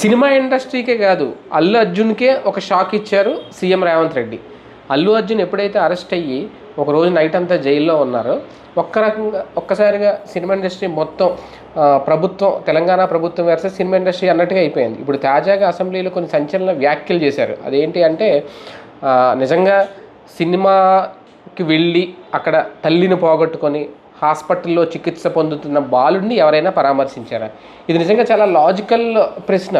Cinema ఇండస్ట్రీకే కాదు అల్లు అర్జున్కే ఒక shock ఇచ్చారు సీఎం రేవంత్ రెడ్డి. అల్లు అర్జున్ ఎప్పుడైతే అరెస్ట్ అయ్యి ఒక రోజు నైట్ అంతా జైల్లో ఉన్నారో ఒక్క రకంగా ఒక్కసారిగా సినిమా ఇండస్ట్రీ మొత్తం ప్రభుత్వం తెలంగాణ ప్రభుత్వం వేస్తే సినిమా ఇండస్ట్రీ అన్నట్టుగా అయిపోయింది. ఇప్పుడు తాజాగా అసెంబ్లీలో కొన్ని సంచలన వ్యాఖ్యలు చేశారు. అదేంటి అంటే నిజంగా సినిమాకి వెళ్ళి అక్కడ తల్లిని పోగొట్టుకొని హాస్పిటల్లో చికిత్స పొందుతున్న బాలుడిని ఎవరైనా పరామర్శించారా? ఇది నిజంగా చాలా లాజికల్ ప్రశ్న.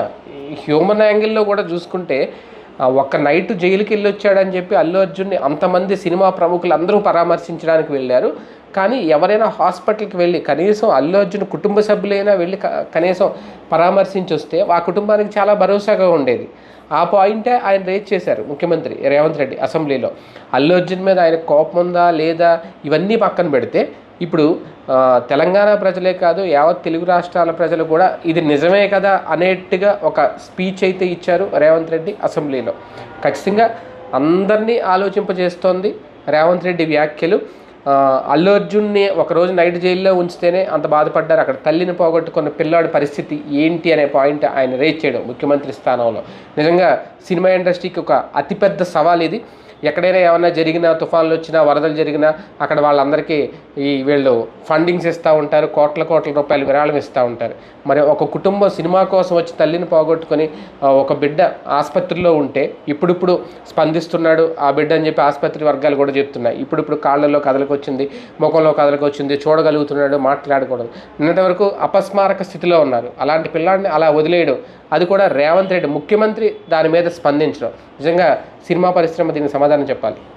హ్యూమన్ యాంగిల్లో కూడా చూసుకుంటే ఒక నైట్ జైలుకి వెళ్ళి వచ్చాడని చెప్పి అల్లు అర్జున్ని అంతమంది సినిమా ప్రముఖులు అందరూ పరామర్శించడానికి వెళ్ళారు. కానీ ఎవరైనా హాస్పిటల్కి వెళ్ళి కనీసం అల్లు అర్జున్ కుటుంబ సభ్యులైనా వెళ్ళి కనీసం పరామర్శించి వస్తే ఆ కుటుంబానికి చాలా భరోసాగా ఉండేది. ఆ పాయింటే ఆయన రేజ్ చేశారు ముఖ్యమంత్రి రేవంత్ రెడ్డి అసెంబ్లీలో. అల్లు అర్జున్ మీద ఆయన కోపం ఉందా లేదా? ఇవన్నీ పక్కన పెడితే ఇప్పుడు తెలంగాణ ప్రజలే కాదు యావత్ తెలుగు రాష్ట్రాల ప్రజలు కూడా ఇది నిజమే కదా అనేట్టుగా ఒక స్పీచ్ అయితే ఇచ్చారు రేవంత్ రెడ్డి అసెంబ్లీలో. ఖచ్చితంగా అందరినీ ఆలోచింపజేస్తోంది రేవంత్ రెడ్డి వ్యాఖ్యలు. అల్లు అర్జున్ని ఒకరోజు నైట్ జైల్లో ఉంచితేనే అంత బాధపడ్డారు. అక్కడ తల్లిని పోగొట్టుకున్న పిల్లాడి పరిస్థితి ఏంటి అనే పాయింట్ ఆయన రేజ్ చేయడం ముఖ్యమంత్రి స్థానంలో. నిజంగా సినిమా ఇండస్ట్రీకి ఒక అతిపెద్ద సవాల్ ఇది ఎక్కడైనా ఏమైనా జరిగినా తుఫాన్లు వచ్చినా వరదలు జరిగినా అక్కడ వాళ్ళందరికీ ఈ వీళ్ళు ఫండింగ్స్ ఇస్తూ ఉంటారు కోట్ల కోట్ల రూపాయలు విరాళం ఇస్తూ ఉంటారు. మరి ఒక కుటుంబం సినిమా కోసం వచ్చి తల్లిని పోగొట్టుకొని ఒక బిడ్డ ఆసుపత్రిలో ఉంటే ఇప్పుడిప్పుడు స్పందిస్తున్నాడు ఆ బిడ్డ అని చెప్పి ఆసుపత్రి వర్గాలు కూడా చెప్తున్నాయి. ఇప్పుడిప్పుడు కాళ్ళలో కదలకొచ్చింది ముఖంలో కదలకొచ్చింది చూడగలుగుతున్నాడు మాట్లాడకూడదు. నిన్నటి వరకు అపస్మారక స్థితిలో ఉన్నారు. అలాంటి పిల్లాడిని అలా వదిలేయడం. అది కూడా రేవంత్ రెడ్డి ముఖ్యమంత్రి దాని మీద స్పందించడం. నిజంగా సినిమా పరిశ్రమ దీనికి సమాధానం చెప్పాలి.